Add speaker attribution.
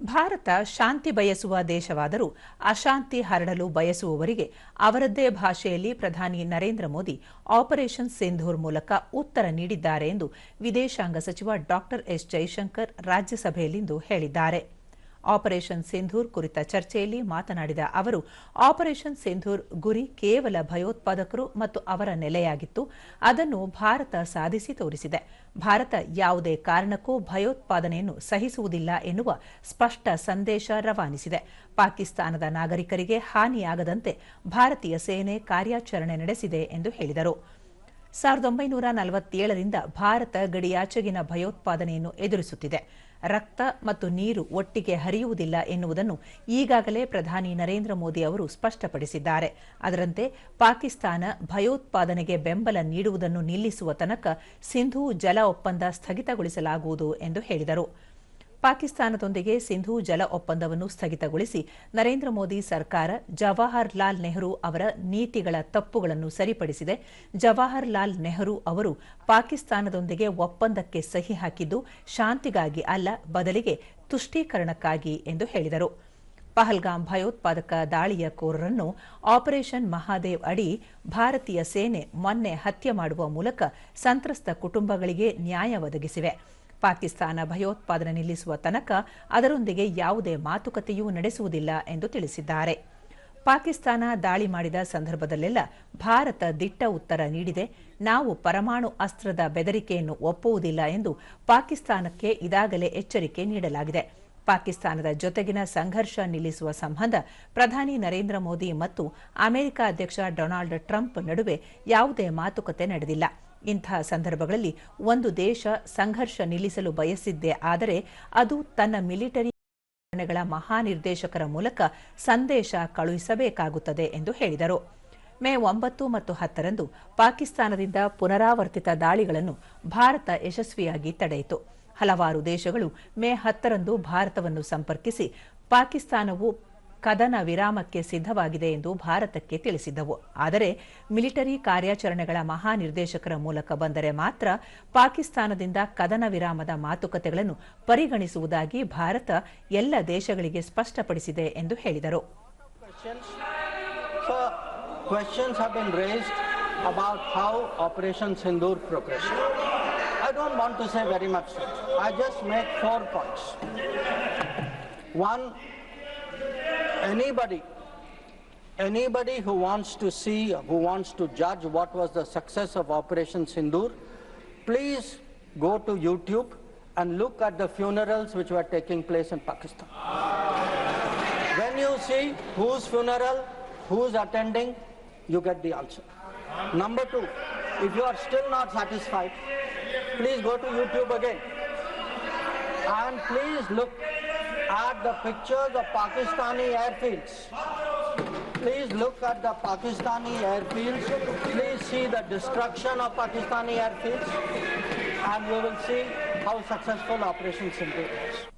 Speaker 1: ಭಾರತ ಶಾಂತಿ ಬಯಸುವ ದೇಶವಾದರೂ ಅಶಾಂತಿ ಹರಡಲು ಬಯಸುವವರಿಗೆ ಅವರದ್ದೇ ಭಾಷೆಯಲ್ಲಿ ಪ್ರಧಾನಿ ನರೇಂದ್ರ ಮೋದಿ ಆಪರೇಷನ್ ಸಿಂಧೂರ್ ಮೂಲಕ ಉತ್ತರ ನೀಡಿದ್ದಾರೆ ಎಂದು ವಿದೇಶಾಂಗ ಸಚಿವ ಡಾ ಎಸ್ ಜೈಶಂಕರ್ ರಾಜ್ಯಸಭೆಯಲ್ಲಿಂದು ಹೇಳಿದ್ದಾರೆ. ಆಪರೇಷನ್ ಸಿಂಧೂರ್ ಕುರಿತ ಚರ್ಚೆಯಲ್ಲಿ ಮಾತನಾಡಿದ ಅವರು, ಆಪರೇಷನ್ ಸಿಂಧೂರ್ ಗುರಿ ಕೇವಲ ಭಯೋತ್ಪಾದಕರು ಮತ್ತು ಅವರ ನೆಲೆಯಾಗಿತ್ತು. ಅದನ್ನು ಭಾರತ ಸಾಧಿಸಿ ತೋರಿಸಿದೆ. ಭಾರತ ಯಾವುದೇ ಕಾರಣಕ್ಕೂ ಭಯೋತ್ಪಾದನೆಯನ್ನು ಸಹಿಸುವುದಿಲ್ಲ ಎನ್ನುವ ಸ್ಪಷ್ಟ ಸಂದೇಶ ರವಾನಿಸಿದೆ. ಪಾಕಿಸ್ತಾನದ ನಾಗರಿಕರಿಗೆ ಹಾನಿಯಾಗದಂತೆ ಭಾರತೀಯ ಸೇನೆ ಕಾರ್ಯಾಚರಣೆ ನಡೆಸಿದೆ ಎಂದು ಹೇಳಿದರು. ಸಾವಿರದ ಒಂಬೈನೂರ ನಲವತ್ತೇಳರಿಂದ ಭಾರತ ಗಡಿಯಾಚೆಗಿನ ಭಯೋತ್ಪಾದನೆಯನ್ನು ಎದುರಿಸುತ್ತಿದೆ. ರಕ್ತ ಮತ್ತು ನೀರು ಒಟ್ಟಿಗೆ ಹರಿಯುವುದಿಲ್ಲ ಎನ್ನುವುದನ್ನು ಈಗಾಗಲೇ ಪ್ರಧಾನಿ ನರೇಂದ್ರ ಮೋದಿ ಅವರು ಸ್ಪಷ್ಟಪಡಿಸಿದ್ದಾರೆ. ಅದರಂತೆ ಪಾಕಿಸ್ತಾನ ಭಯೋತ್ಪಾದನೆಗೆ ಬೆಂಬಲ ನೀಡುವುದನ್ನು ನಿಲ್ಲಿಸುವ ತನಕ ಸಿಂಧೂ ಜಲ ಒಪ್ಪಂದ ಸ್ಥಗಿತಗೊಳಿಸಲಾಗುವುದು ಎಂದು ಹೇಳಿದರು. ಪಾಕಿಸ್ತಾನದೊಂದಿಗೆ ಸಿಂಧೂ ಜಲ ಒಪ್ಪಂದವನ್ನು ಸ್ಥಗಿತಗೊಳಿಸಿ ನರೇಂದ್ರ ಮೋದಿ ಸರ್ಕಾರ ಜವಾಹರ್ ಲಾಲ್ ನೆಹರು ಅವರ ನೀತಿಗಳ ತಪ್ಪುಗಳನ್ನು ಸರಿಪಡಿಸಿದೆ. ಜವಾಹರ್ ಲಾಲ್ ನೆಹರು ಅವರು ಪಾಕಿಸ್ತಾನದೊಂದಿಗೆ ಒಪ್ಪಂದಕ್ಕೆ ಸಹಿ ಹಾಕಿದ್ದು ಶಾಂತಿಗಾಗಿ ಅಲ್ಲ, ಬದಲಿಗೆ ತುಷ್ಟೀಕರಣಕ್ಕಾಗಿ ಎಂದು ಹೇಳಿದರು. ಪಹಲ್ಗಾಮ್ ಭಯೋತ್ಪಾದಕ ದಾಳಿಯ ಕೋರರನ್ನು ಆಪರೇಷನ್ ಮಹಾದೇವ್ ಅಡಿ ಭಾರತೀಯ ಸೇನೆ ಮೊನ್ನೆ ಹತ್ಯೆ ಮಾಡುವ ಮೂಲಕ ಸಂತ್ರಸ್ತ ಕುಟುಂಬಗಳಿಗೆ ನ್ಯಾಯ ಒದಗಿಸಿವೆ. ಪಾಕಿಸ್ತಾನ ಭಯೋತ್ಪಾದನೆ ನಿಲ್ಲಿಸುವ ತನಕ ಅದರೊಂದಿಗೆ ಯಾವುದೇ ಮಾತುಕತೆಯೂ ನಡೆಸುವುದಿಲ್ಲ ಎಂದು ತಿಳಿಸಿದ್ದಾರೆ. ಪಾಕಿಸ್ತಾನ ದಾಳಿ ಮಾಡಿದ ಸಂದರ್ಭದಲ್ಲೆಲ್ಲ ಭಾರತ ದಿಟ್ಟ ಉತ್ತರ ನೀಡಿದೆ. ನಾವು ಪರಮಾಣು ಅಸ್ತ್ರದ ಬೆದರಿಕೆಯನ್ನು ಒಪ್ಪುವುದಿಲ್ಲ ಎಂದು ಪಾಕಿಸ್ತಾನಕ್ಕೆ ಇದಾಗಲೇ ಎಚ್ಚರಿಕೆ ನೀಡಲಾಗಿದೆ. ಪಾಕಿಸ್ತಾನದ ಜೊತೆಗಿನ ಸಂಘರ್ಷ ನಿಲ್ಲಿಸುವ ಸಂಬಂಧ ಪ್ರಧಾನಿ ನರೇಂದ್ರ ಮೋದಿ ಮತ್ತು ಅಮೆರಿಕ ಅಧ್ಯಕ್ಷ ಡೊನಾಲ್ಡ್ ಟ್ರಂಪ್ ನಡುವೆ ಯಾವುದೇ ಮಾತುಕತೆ ನಡೆದಿಲ್ಲ. ಇಂತಹ ಸಂದರ್ಭಗಳಲ್ಲಿ ಒಂದು ದೇಶ ಸಂಘರ್ಷ ನಿಲ್ಲಿಸಲು ಬಯಸಿದ್ದೇ ಆದರೆ ಅದು ತನ್ನ ಮಿಲಿಟರಿ ಗಳ ಮಹಾನಿರ್ದೇಶಕರ ಮೂಲಕ ಸಂದೇಶ ಕಳುಹಿಸಬೇಕಾಗುತ್ತದೆ ಎಂದು ಹೇಳಿದರು. ಮೇ ಒಂಬತ್ತು ಮತ್ತು ಹತ್ತರಂದು ಪಾಕಿಸ್ತಾನದಿಂದ ಪುನರಾವರ್ತಿತ ದಾಳಿಗಳನ್ನು ಭಾರತ ಯಶಸ್ವಿಯಾಗಿ ತಡೆಯಿತು. ಹಲವಾರು ದೇಶಗಳು ಮೇ ಹತ್ತರಂದು ಭಾರತವನ್ನು ಸಂಪರ್ಕಿಸಿ ಪಾಕಿಸ್ತಾನವು ಕದನ ವಿರಾಮಕ್ಕೆ ಸಿದ್ಧವಾಗಿದೆ ಎಂದು ಭಾರತಕ್ಕೆ ತಿಳಿಸಿದ್ದವು. ಆದರೆ ಮಿಲಿಟರಿ ಕಾರ್ಯಾಚರಣೆಗಳ ಮಹಾನಿರ್ದೇಶಕರ ಮೂಲಕ ಬಂದರೆ ಮಾತ್ರ ಪಾಕಿಸ್ತಾನದಿಂದ ಕದನ ವಿರಾಮದ ಮಾತುಕತೆಗಳನ್ನು ಪರಿಗಣಿಸುವುದಾಗಿ ಭಾರತ ಎಲ್ಲ ದೇಶಗಳಿಗೆ ಸ್ಪಷ್ಟಪಡಿಸಿದೆ ಎಂದು ಹೇಳಿದರು.
Speaker 2: One, anybody, anybody who wants to see, who wants to judge what was the success of Operation Sindoor, please go to YouTube and look at the funerals which were taking place in Pakistan. When you see whose funeral, who's attending, you get the answer. Number two, if you are still not satisfied, please go to YouTube again. And please look at the pictures of Pakistani airfields. Please look at the Pakistani airfields. Please see the destruction of Pakistani airfields. And you will see how successful Operation Sindoor is.